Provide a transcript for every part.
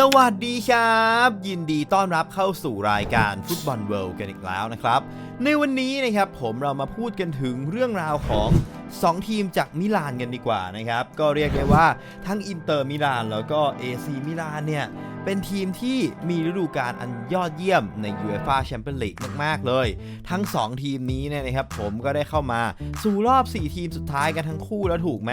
สวัสดีครับ ยินดีต้อนรับเข้าสู่รายการฟุตบอลเวิลด์กันอีกแล้วนะครับ ในวันนี้นะครับผมเรามาพูดกันถึงเรื่องราวของ 2 ทีมจากมิลานกันดีกว่านะครับ ก็เรียกได้ว่าทั้งอินเตอร์มิลานแล้วก็เอซีมิลานเนี่ย เป็นทีมที่มีฤดูกาลอันยอดเยี่ยมใน UEFA Champions League มาก ๆ เลย ทั้ง 2 ทีมนี้เนี่ยนะครับผมก็ได้เข้ามาสู่รอบ 4 ทีมสุดท้ายกันทั้งคู่แล้วถูกไหม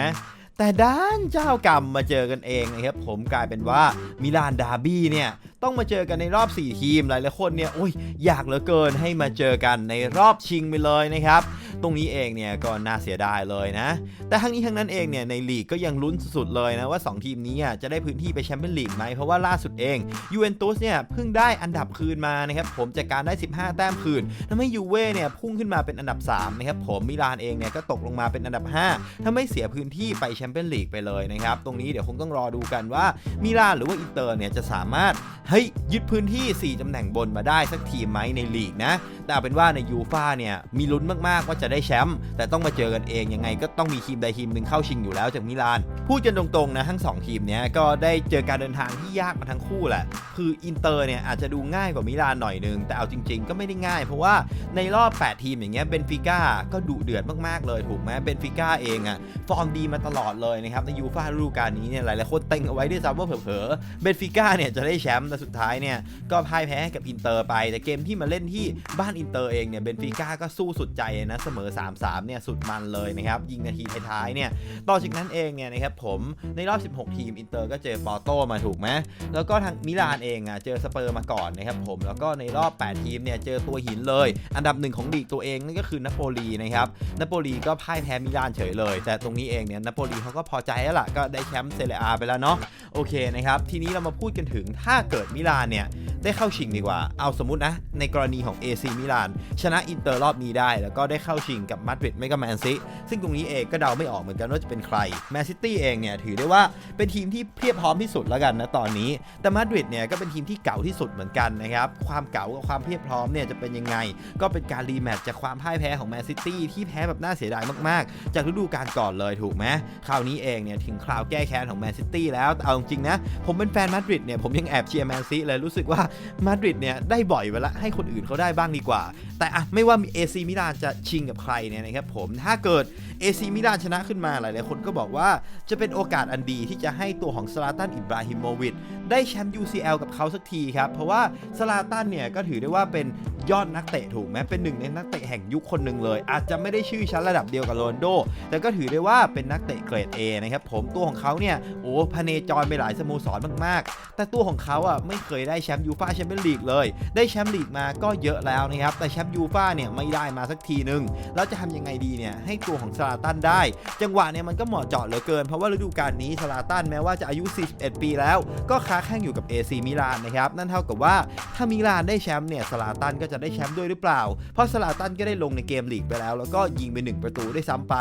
แต่ด้านเจ้ากรรมมาเจอกันเองนะครับผมกลายเป็นว่ามิลานดาร์บี้เนี่ยต้องมาเจอกันในรอบ 4 ทีมหลายๆคนเนี่ยโอ้ยอยากเหลือเกินให้มาเจอกันในรอบชิงไปเลยนะครับตรงนี้เองเนี่ยก็น่าเสียดายเลยนะ แต่ทั้งนี้ทั้งนั้นเองเนี่ยในลีกก็ยังลุ้นสุดๆเลยนะว่า 2 ทีมนี้อะจะได้พื้นที่ไปแชมเปี้ยนลีกไหมเพราะว่าล่าสุดเองยูเวนตุสเนี่ยเพิ่งได้อันดับคืนมานะครับผมจากการได้ 15 แต้มคืนทำให้ยูเว่เนี่ยพุ่งขึ้นมาเป็นอันดับ3นะครับผมมิลานเองเนี่ยก็ตกลงมาเป็นอันดับ5ทำให้เสียพื้นที่ไปแชมเปี้ยนลีกไปเลยนะครับตรงนี้เดี๋ยวคงต้องรอดูกันว่ามิลานหรือว่าอินเตอร์เนี่ยจะสามารถเฮ้ยยึดพื้นที่ 4ตำแหน่งบนมาได้สักทีไหมในลีกนะแต่เอาเป็นว่าในยูฟ่าเนี่ยมีลุ้นมากๆว่าจะได้แชมป์แต่ต้องมาเจอกันเองยังไงก็ต้องมีทีมใดทีมหนึ่งเข้าชิงอยู่แล้วจากมิลานพูดกันตรงๆนะทั้ง 2 ทีมเนี้ยก็ได้เจอการเดินทางที่ยากมาทั้งคู่แหละ คืออินเตอร์เนี่ยอาจจะดูง่ายกว่ามิลานหน่อยนึง แต่เอาจริง ๆ ก็ไม่ได้ง่าย เพราะว่าในรอบ 8 ทีมอย่างเงี้ยเบนฟิก้าก็ดุเดือดมากๆเลยถูกไหมเบนฟิก้าเองอะฟอร์มดีมาตลอดเลยนะครับในยูฟ่าฤดูกาลนี้เนี่ยหลายๆคนเต็งเอาไว้ด้วยซ้ำว่าเผลอๆเบนฟิก้าเนี่ยจะได้แชมป์แต่สุดท้ายเนี่ยก็พ่ายแพ้ให้กับอินเตอร์ไป แต่เกมที่มาเล่นที่บ้านอินเตอร์เองเนี่ยเบนฟิก้าก็สู้สุดใจนะเสมอ 3-3 เนี่ยสุดมันเลยนะครับ ยิงนาทีท้ายๆเนี่ย ต่อจากนั้นเองเนี่ยนะครับผมในรอบ 16 ทีมอินเตอร์ก็เจอปอโตมาถูกไหมแล้วก็ทางมิลานเองอะเจอสเปอร์มาก่อนนะครับผมแล้วก็ในรอบ 8 ทีมเนี่ยเจอตัวหินเลย อันดับหนึ่งของลีกตัวเองนั่นก็คือนโปลีนะครับนโปลีก็พ่ายแพ้มิลานเฉยเลย แต่ตรงนี้เองเนี่ยนโปลีเขาก็พอใจแล้วล่ะก็ได้แชมป์เซเรียอาไปแล้วเนาะโอเคนะครับทีนี้เรามาพูดกันถึงถ้าเกิดมิลานเนี่ย ได้เข้าชิงดีกว่า เอาสมมตินะ ในกรณีของ AC มิลานชนะอินเตอร์รอบนี้ได้ แล้วก็ได้เข้าชิงกับมาดริดไม่ก็แมนซิซึ่งตรงนี้เองก็เดาไม่ออกเหมือนกันว่าจะเป็นใครแมนซิตี้เองเนี่ยถือได้ว่าเป็นทีมที่เพียบพร้อมที่สุดแล้วกันนะตอนนี้ แต่มาดริดเนี่ยก็เป็นทีมที่เก่าที่สุดเหมือนกันนะครับความเก่ากับความเพียบพร้อมเนี่ยจะเป็นยังไง ก็เป็นการรีแมตช์จากความพ่ายแพ้ของแมนซิตี้ที่แพ้แบบน่าเสียดายมากๆ จากฤดูกาลก่อนเลยถูกไหมคราวนี้เองเนี่ยถึงคราวแก้แค้นของแมนซิตี้แล้วแต่เอาจริงนะผมเป็นแฟนมาดริดเนี่ยผมยังแอบเชียร์แมนซิเลยรู้สึกว่ามาดริดเนี่ยได้บ่อยไปละให้คนอื่นเขาได้บ้างดีกว่า แต่อะไม่ว่ามีเอซีมิลานจะชิงกับใครเนี่ยนะครับผมถ้าเกิดเอซีมิลานชนะขึ้นมาหลายๆคนก็บอกว่าจะเป็นโอกาสอันดีที่จะให้ตัวของซาลาตันอิบราฮิโมวิชได้แชมป์ UCL กับเขาสักทีครับ เพราะว่าซาลาตันเนี่ยก็ถือได้ว่าเป็นยอดนักเตะถูกไหมเป็นหนึ่งในนักเตะแห่งยุคคนหนึ่งเลย อาจจะไม่ได้ชื่อชั้นระดับเดียวกับโรนโด แต่ก็ถือได้ว่าเป็นนักเตะเกรด A นะครับผมตัวของเขาเนี่ยโอ้พเนจรไปหลายสโมสรมากๆ แต่ตัวของเขาอะไม่เคยได้แชมป์ยูฟาแชมเปี้ยนลีกเลย ได้แชมป์ลีกมาก็เยอะแล้วนะครับ แต่แชมป์ยูฟ่าเนี่ยไม่ได้มาสักทีนึง แล้วจะทำยังไงดีเนี่ยให้ตัวของซาลาตันได้ จังหวะเนี่ยมันก็เหมาะเจาะเหลือเกิน เพราะว่าฤดูกาลนี้ซาลาตันแม้ว่าจะอายุ 41 ปีแล้ว ก็ค้าแข่งอยู่กับ AC มิลานนะครับ นั่นเท่ากับว่าถ้ามิลานได้แชมป์เนี่ยซาลาตันก็จะได้แชมป์ด้วยหรือเปล่า เพราะซาลาตันก็ได้ลงในเกมลีกไปแล้ว แล้วก็ยิงไป1ประตูได้ซ้ำไป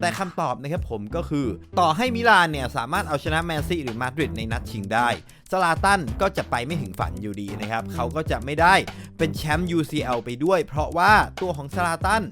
แต่คำตอบนะครับผมก็คือ ต่อให้มิลานเนี่ยสามารถเอาชนะแมนซีหรือมาดริดในนัดชิงได้ซาลาตันก็จะไปไม่ถึงฝันอยู่ดีนะครับ เขาก็จะไม่ได้เป็นแชมป์ UCL ไปด้วย เพราะว่าตัวของซาลาตัน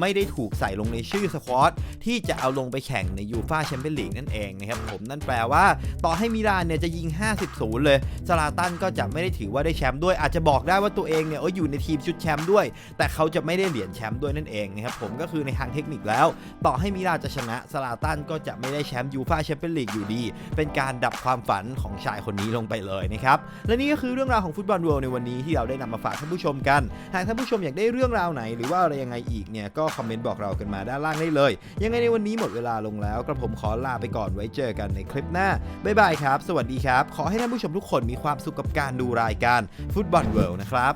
ไม่ได้ถูกใส่ลงในชื่อสควอตที่จะเอาลงไปแข่งในยูฟาแชมเปี้ยนลีกนั่นเองนะครับผมนั่นแปลว่า ต่อให้มิลานเนี่ยจะยิง 50 0 เลยซาลาตันก็จะไม่ได้ถือว่าได้แชมป์ด้วย อาจจะบอกได้ว่าตัวเองเนี่ยอออยู่ในทีมชุดแชมป์ด้วย แต่เขาจะไม่ได้เหรียญแชมป์ด้วยนั่นเองนะครับผมก็คือในทางเทคนิคแล้ว ต่อให้มิลานจะชนะซาลาตันก็จะไม่ได้แชมป์ยูฟาแชมเปี้ยนลีกอยู่ดี เป็นการดับความฝันของชายคนนี้ลงไปเลยนะครับและนี่ก็คือเรื่องราวของฟุตบอลเวิลด์ในวันนี้ที่เราได้นำมาฝากท่านผู้ชมกัน หากท่านผู้ชมอยากได้เรื่องราวไหนหรือว่าอะไรยังไงอีกเนี่ยก็คอมเมนต์บอกเรากันมาด้านล่างได้เลย ยังไงในวันนี้หมดเวลาลงแล้วกระผมขอลาไปก่อนไว้เจอกันในคลิปหน้าบ๊ายบายครับ สวัสดีครับ ขอให้ท่านผู้ชมทุกคนมีความสุขกับการดูรายการฟุตบอลเวิลด์นะครับ